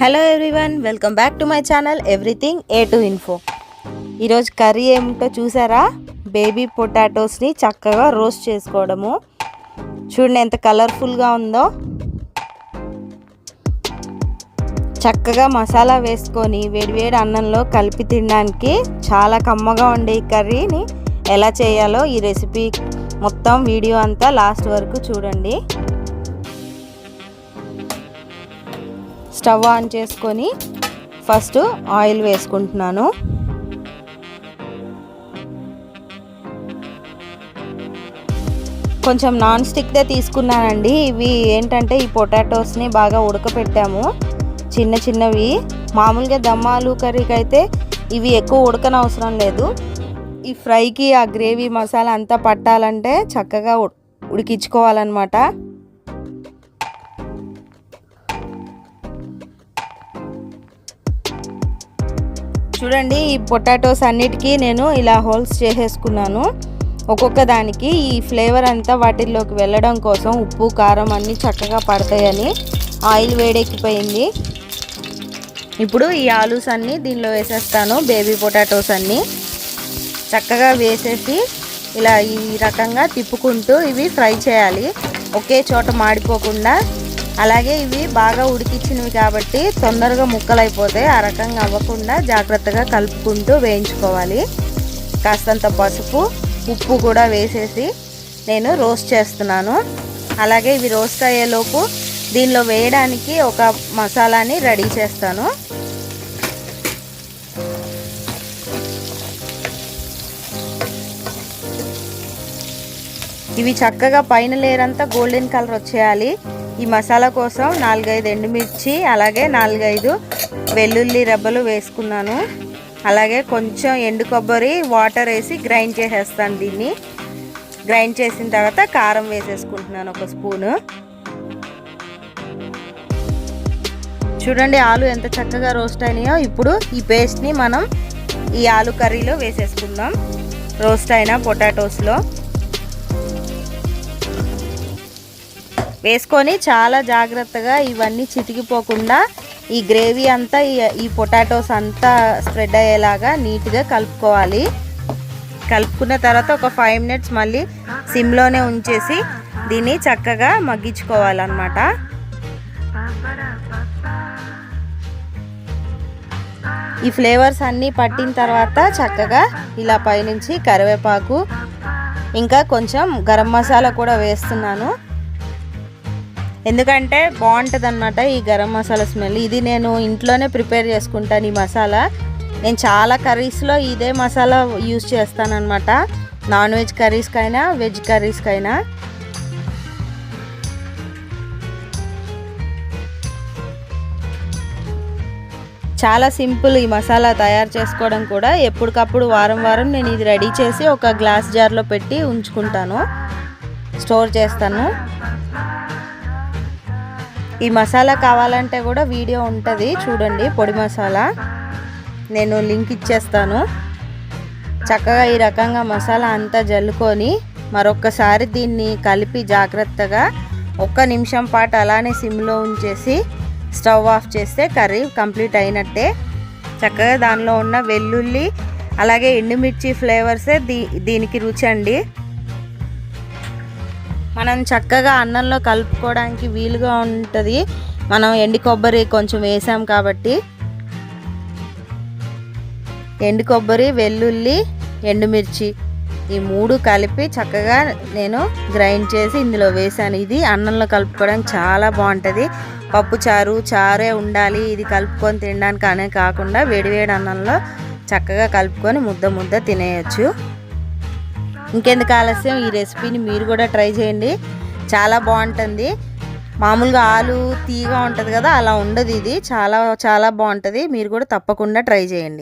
Hello everyone welcome back to my channel everything A to info ఈరోజు curry ఏమిటో చూసారా? Baby పొటాటోస్ని చక్కగా roast చేసుకోవడము. చూడండి ఎంత కలర్ఫుల్గా ఉందో. చక్కగా మసాలా వేసుకొని వేడివేడి అన్నంలో కలిపి తినడానికి చాలా కమ్మగా ఉండే ఈ కర్రీని ఎలా చేయాలో ఈ రెసిపీ మొత్తం వీడియో అంతా లాస్ట్ వరకు చూడండి. స్టవ్ ఆన్ చేసుకొని ఫస్ట్ ఆయిల్ వేసుకుంటున్నాను. కొంచెం నాన్ స్టిక్దే తీసుకున్నానండి. ఇవి ఏంటంటే ఈ పొటాటోస్ని బాగా ఉడకపెట్టాము. చిన్న చిన్నవి. మామూలుగా దమ్ ఆలు కర్రీకి అయితే ఇవి ఎక్కువ ఉడకనవసరం లేదు. ఈ ఫ్రైకి ఆ గ్రేవీ మసాలా అంతా పట్టాలంటే చక్కగా ఉడికించుకోవాలన్నమాట. చూడండి ఈ పొటాటోస్ అన్నిటికీ నేను ఇలా హోల్స్ చేసేసుకున్నాను. ఒక్కొక్క దానికి ఈ ఫ్లేవర్ అంతా వాటిల్లోకి వెళ్ళడం కోసం ఉప్పు కారం అన్నీ చక్కగా పడతాయని ఆయిల్ వేడెక్కిపోయింది. ఇప్పుడు ఈ ఆలూస్ అన్నీ దీనిలో వేసేస్తాను బేబీ పొటాటోస్ అన్నీ. చక్కగా వేసేసి ఇలా ఈ రకంగా తిప్పుకుంటూ ఇవి ఫ్రై చేయాలి. ఒకే చోట మాడిపోకుండా అలాగే ఇవి బాగా ఉడికిచ్చినవి కాబట్టి తొందరగా ముక్కలు అయిపోతాయి ఆ రకంగా అవ్వకుండా జాగ్రత్తగా కలుపుకుంటూ వేయించుకోవాలి. కాస్తంత పసుపు ఉప్పు కూడా వేసేసి నేను రోస్ట్ చేస్తున్నాను. అలాగే ఇవి రోస్ట్ అయ్యేలోపు దీనిలో వేయడానికి ఒక మసాలాని రెడీ చేస్తాను. ఇవి చక్కగా పైన లేరంతా గోల్డెన్ కలర్ వచ్చేయాలి. ఈ మసాలా కోసం నాలుగైదు ఎండుమిర్చి అలాగే నాలుగైదు వెల్లుల్లి రెబ్బలు వేసుకున్నాను. అలాగే కొంచెం ఎండు కొబ్బరి వాటర్ వేసి గ్రైండ్ చేసేస్తాను దీన్ని. గ్రైండ్ చేసిన తర్వాత కారం వేసేసుకుంటున్నాను ఒక స్పూను. చూడండి ఆలు ఎంత చక్కగా రోస్ట్ అయినాయో. ఇప్పుడు ఈ పేస్ట్ని మనం ఈ ఆలు కర్రీలో వేసేసుకుందాం. రోస్ట్ అయిన పొటాటోస్లో. వేసుకొని చాలా జాగ్రత్తగా ఇవన్నీ చితికిపోకుండా ఈ గ్రేవీ అంతా ఈ పొటాటోస్ అంతా స్ప్రెడ్ అయ్యేలాగా నీట్గా కలుపుకోవాలి. కలుపుకున్న తర్వాత ఒక ఫైవ్ మినిట్స్ మళ్ళీ సిమ్లోనే ఉంచేసి దీన్ని చక్కగా మగ్గించుకోవాలన్నమాట. ఈ ఫ్లేవర్స్ అన్నీ పట్టిన తర్వాత చక్కగా ఇలా పైనుంచి కరివేపాకు ఇంకా కొంచెం గరం మసాలా కూడా వేస్తున్నాను. ఎందుకంటే బాగుంటుంది అనమాట ఈ గరం మసాలా స్మెల్. ఇది నేను ఇంట్లోనే ప్రిపేర్ చేసుకుంటాను ఈ మసాలా. నేను చాలా కర్రీస్లో ఇదే మసాలా యూస్ చేస్తానమాట నాన్ వెజ్ కర్రీస్కైనా వెజ్ కర్రీస్కైనా. చాలా సింపుల్ ఈ మసాలా తయారు చేసుకోవడం కూడా. ఎప్పటికప్పుడు వారం వారం నేను ఇది రెడీ చేసి ఒక గ్లాస్ జార్లో పెట్టి ఉంచుకుంటాను. స్టోర్ చేస్తాను. ఈ మసాలా కావాలంటే కూడా వీడియో ఉంటుంది చూడండి పొడి మసాలా. నేను లింక్ ఇచ్చేస్తాను. చక్కగా ఈ రకంగా మసాలా అంతా జల్లుకొని మరొక్కసారి దీన్ని కలిపి జాగ్రత్తగా ఒక్క నిమిషం పాటు అలానే సిమ్లో ఉంచేసి స్టవ్ ఆఫ్ చేస్తే కర్రీ కంప్లీట్ అయినట్టే. చక్కగా దానిలో ఉన్న వెల్లుల్లి అలాగే ఎండుమిర్చి ఫ్లేవర్సే దీ దీనికి రుచి అండి. మనం చక్కగా అన్నంలో కలుపుకోవడానికి వీలుగా ఉంటుంది. మనం ఎండి కొబ్బరి కొంచెం వేసాం కాబట్టి. ఎండు కొబ్బరి వెల్లుల్లి ఎండుమిర్చి ఈ మూడు కలిపి చక్కగా నేను గ్రైండ్ చేసి ఇందులో వేసాను. ఇది అన్నంలో కలుపుకోవడానికి చాలా బాగుంటుంది. పప్పు చారు చారే ఉండాలి. ఇది కలుపుకొని తినడానికి అనే కాకుండా వేడివేడి అన్నంలో చక్కగా కలుపుకొని ముద్ద ముద్ద తినేయచ్చు. ఇంకెందుకు ఆలస్యం? ఈ రెసిపీని మీరు కూడా ట్రై చేయండి. చాలా బాగుంటుంది. మామూలుగా ఆలు తీగా ఉంటుంది కదా అలా ఉండదు ఇది. చాలా చాలా బాగుంటుంది. మీరు కూడా తప్పకుండా ట్రై చేయండి.